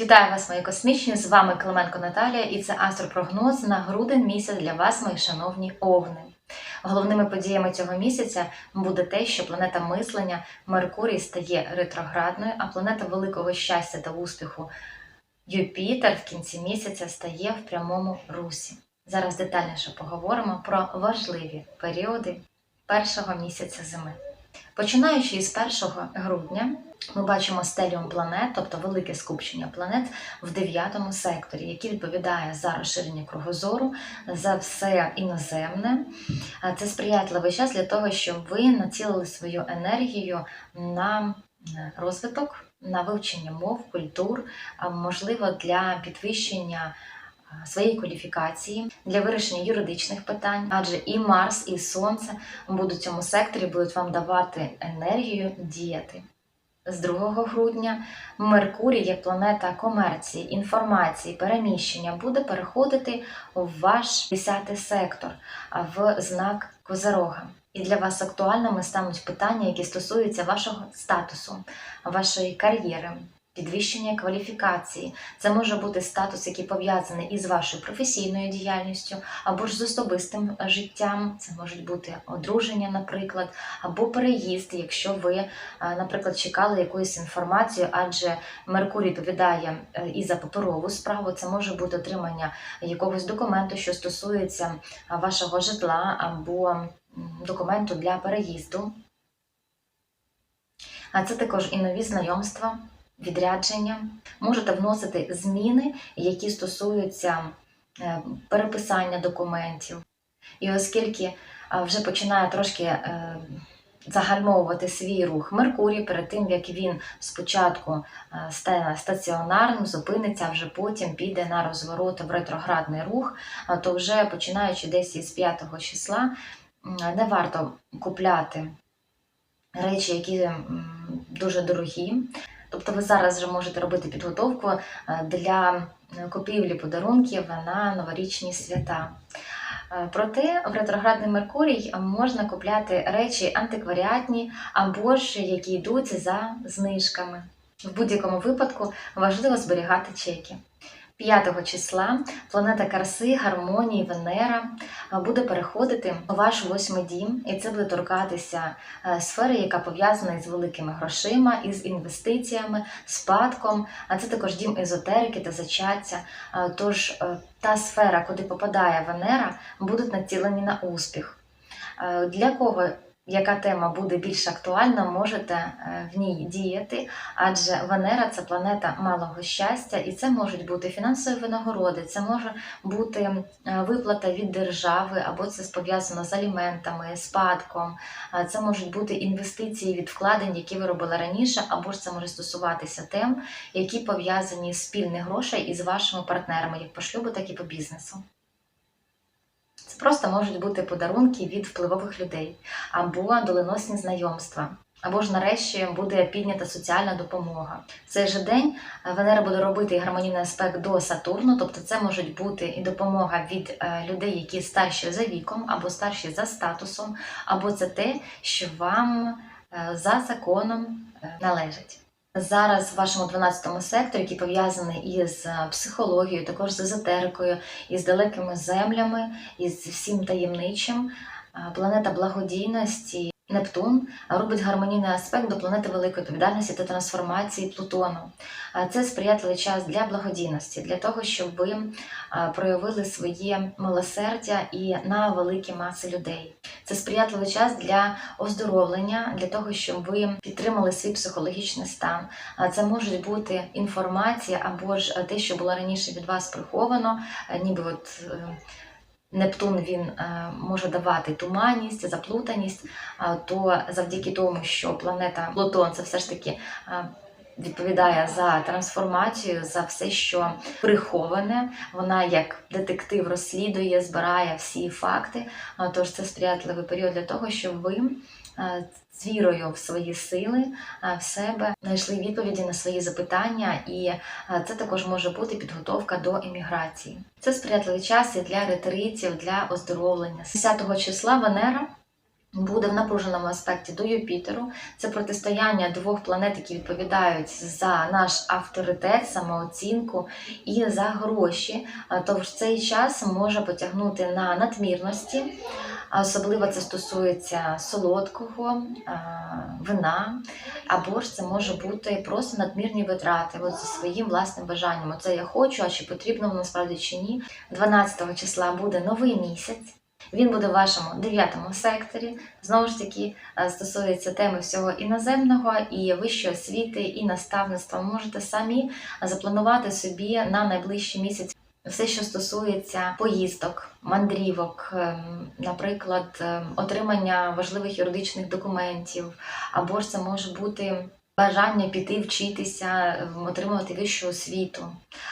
Вітаю вас, мої космічні! З вами Клименко Наталія, і це астропрогноз на грудень місяць для вас, мої шановні овни. Головними подіями цього місяця буде те, що планета мислення Меркурій стає ретроградною, а планета великого щастя та успіху Юпітер в кінці місяця стає в прямому русі. Зараз детальніше поговоримо про важливі періоди першого місяця зими. Починаючи із 1 грудня, ми бачимо стеліум планет, тобто велике скупчення планет в дев'ятому секторі, який відповідає за розширення кругозору, за все іноземне. Це сприятливий час для того, щоб ви націлили свою енергію на розвиток, на вивчення мов, культур, можливо, для підвищення своєї кваліфікації для вирішення юридичних питань, адже і Марс, і Сонце будуть в цьому секторі, будуть вам давати енергію діяти. З 2 грудня Меркурій, як планета комерції, інформації, переміщення, буде переходити в ваш 10 сектор, в знак Козерога. І для вас актуальними стануть питання, які стосуються вашого статусу, вашої кар'єри, підвищення кваліфікації. Це може бути статус, який пов'язаний із вашою професійною діяльністю, або ж з особистим життям. Це можуть бути одруження, наприклад, або переїзд, якщо ви, наприклад, чекали якоїсь інформації, адже Меркурій відповідає е, і за паперову справу. Це може бути отримання якогось документу, що стосується вашого житла або документу для переїзду. А це також і нові знайомства, відрядження. Можете вносити зміни, які стосуються е, переписання документів. І оскільки вже починає трошки е, загальмовувати свій рух Меркурій перед тим, як він спочатку е, стане стаціонарним, зупиниться, а вже потім піде на розворот в ретроградний рух, то вже починаючи десь із 5 числа, не варто купляти речі, які дуже дорогі. Тобто ви зараз вже можете робити підготовку е, для купівлі подарунків на новорічні свята. Е, Проте в ретроградний Меркурій можна купляти речі антикваріатні або ж які йдуть за знижками. В будь-якому випадку важливо зберігати чеки. 5 числа планета краси, гармонії, Венера е, буде переходити у ваш восьмий дім, і це буде торкатися е, сфери, яка пов'язана із великими грошима, із інвестиціями, спадком. А це також дім езотерики та зачаття. Е, Тож та сфера, куди попадає Венера, будуть націлені на успіх. Для кого яка тема буде більш актуальна, можете е, в ній діяти, адже Венера це планета малого щастя, і це можуть бути фінансові винагороди, це може бути е, виплата від держави, або це пов'язано з аліментами, спадком, це можуть бути інвестиції від вкладень, які ви робили раніше, або ж це може стосуватися тем, які пов'язані з спільних грошей із вашими партнерами, як по шлюбу, так і по бізнесу. Це просто можуть бути подарунки від впливових людей або доленосні знайомства. Або ж нарешті буде піднята соціальна допомога. В цей же день Венера буде робити гармонійний аспект до Сатурну, тобто це можуть бути і допомога від е, людей, які старші за віком, або старші за статусом, або це те, що вам е, за законом е, належить. Зараз в вашому 12 секторі, який пов'язаний із е, психологією, також з езотерикою, із далекими землями, із всім таємничим, е, планета благодійності Нептун робить гармонійний аспект до планети великої відповідальності та трансформації Плутону. Це сприятливий час для благодійності, для того, щоб ви е, проявили своє милосердя і на великі маси людей. Це сприятливий час для оздоровлення, для того, щоб ви підтримали свій психологічний стан. Це може бути інформація або ж те, що було раніше від вас приховано, е, ніби от. Нептун він е, може давати туманність, заплутаність, то завдяки тому, що планета Плутон це все ж таки е, відповідає за трансформацію, за все, що приховане. Вона як детектив розслідує, збирає всі факти. Тож це сприятливий період для того, щоб ви е, з вірою в свої сили е, в себе знайшли відповіді на свої запитання, і е, це також може бути підготовка до еміграції. Це сприятливий час і для ретритів, для оздоровлення. 10 числа Венера буде в напруженому аспекті до Юпітеру. Це протистояння двох планет, які відповідають за наш авторитет, самооцінку і за гроші. Тож цей час може потягнути на надмірності. Особливо це стосується солодкого, вина, або ж це може бути просто надмірні витрати от зі своїм власним бажанням. Оце я хочу, а чи потрібно насправді чи ні. 12 числа буде новий місяць. Він буде в вашому дев'ятому секторі. Знову ж таки, е, стосується теми всього іноземного і вищої освіти, і наставництва. Можете самі запланувати собі на найближчий місяць все, що стосується поїздок, мандрівок, ем, наприклад, ем, отримання важливих юридичних документів, або ж це може бути бажання піти вчитися, отримувати вищу освіту,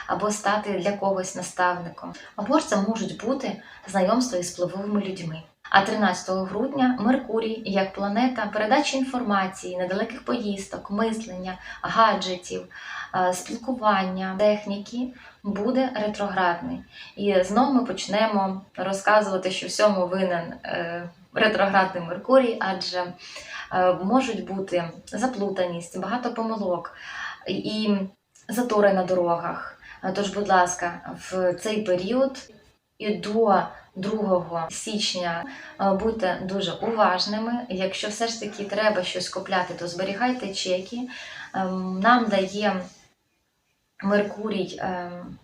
або стати для когось наставником, або ж це можуть бути знайомства із впливовими людьми. А 13 грудня Меркурій, як планета передачі інформації, недалеких поїздок, мислення, гаджетів, е, спілкування, техніки буде ретроградний. І знову ми почнемо розказувати, що всьому винен е, ретроградний Меркурій, адже е, можуть бути заплутаність, багато помилок і затори на дорогах. Е, Тож, будь ласка, в цей період і до 2 січня е, будьте дуже уважними. Якщо все ж таки треба щось купляти, то зберігайте чеки. Ем, Нам дає Меркурій ем,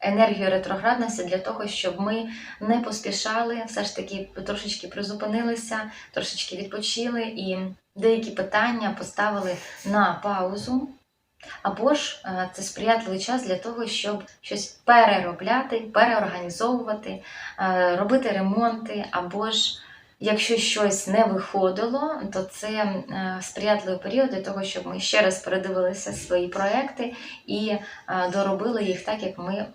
енергію ретроградності для того, щоб ми не поспішали, все ж таки трошечки призупинилися, трошечки відпочили і деякі питання поставили на паузу. Або ж е, це сприятливий час для того, щоб щось переробляти, переорганізовувати, е, робити ремонти, або ж якщо щось не виходило, то це е, сприятливий період для того, щоб ми ще раз передивилися свої проекти і доробили їх так, як ми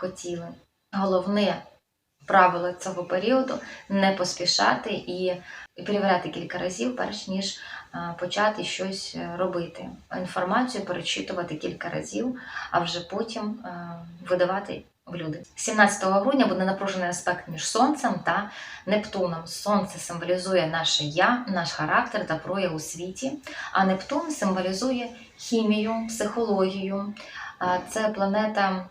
хотіли. Головне правило цього періоду не поспішати і перевіряти кілька разів, перш ніж почати щось е, робити. Інформацію перечитувати кілька разів, а вже потім е, видавати в люди. 17 грудня буде напружений аспект між Сонцем та Нептуном. Сонце символізує наше я, наш характер та прояв у світі, а Нептун символізує хімію, психологію. Це планета,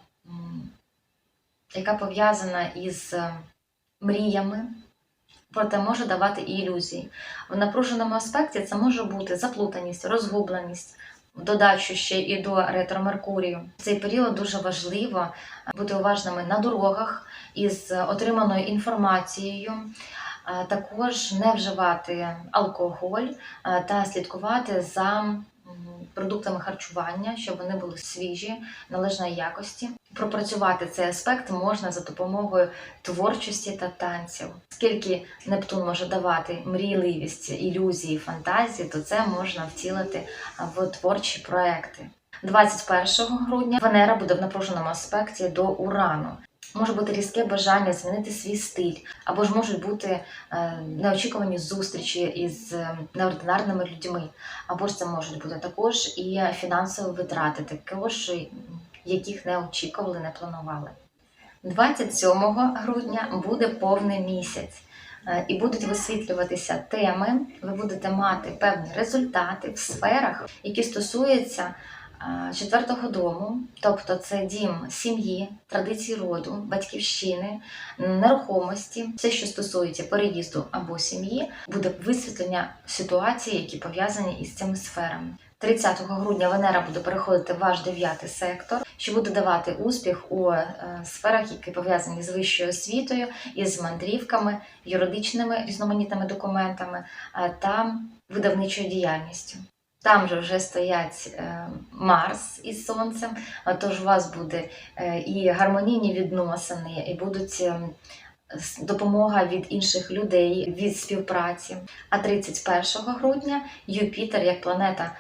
яка пов'язана із е, мріями, проте може давати і ілюзії. В напруженому аспекті це може бути заплутаність, розгубленість. Додачу ще і до ретро Меркурію. В цей період дуже важливо бути уважними на дорогах із отриманою інформацією, також не вживати алкоголь та слідкувати за продуктами харчування, щоб вони були свіжі, належної якості. Пропрацювати цей аспект можна за допомогою творчості та танців. Оскільки Нептун може давати мрійливість, ілюзії, фантазії, то це можна втілити в творчі проекти. 21 грудня Венера буде в напруженому аспекті до Урану. Може бути різке бажання змінити свій стиль, або ж можуть бути е, неочікувані зустрічі із е, неординарними людьми, або ж це можуть бути також і фінансові витрати, також яких не очікували, не планували. 27 грудня буде повний місяць. е, І будуть висвітлюватися теми, ви будете мати певні результати в сферах, які стосуються е, четвертого дому, тобто це дім сім'ї, традицій роду, батьківщини, нерухомості, все, що стосується переїзду або сім'ї, буде висвітлення ситуацій, які пов'язані із цими сферами. 30 грудня Венера буде переходити в ваш дев'ятий сектор, що буде давати успіх у е, сферах, які пов'язані з вищою освітою, із мандрівками, юридичними різноманітними документами е, та видавничою діяльністю. Там же вже стоять е, Марс із Сонцем, тож у вас буде е, і гармонійні відносини, і будуть е, допомога від інших людей, від співпраці. А 31 грудня Юпітер, як планета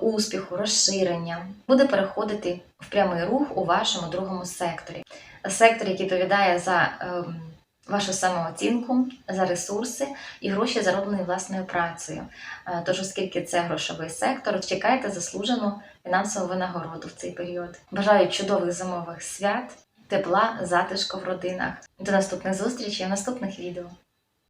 успіху, розширення, буде переходити в прямий рух у вашому другому секторі. Сектор, який відповідає за ем, вашу самооцінку, за ресурси і гроші, зароблені власною працею. Е, Тож, оскільки це грошовий сектор, чекайте заслужену фінансову винагороду в цей період. Бажаю чудових зимових свят, тепла, затишку в родинах. До наступних зустрічей в наступних відео.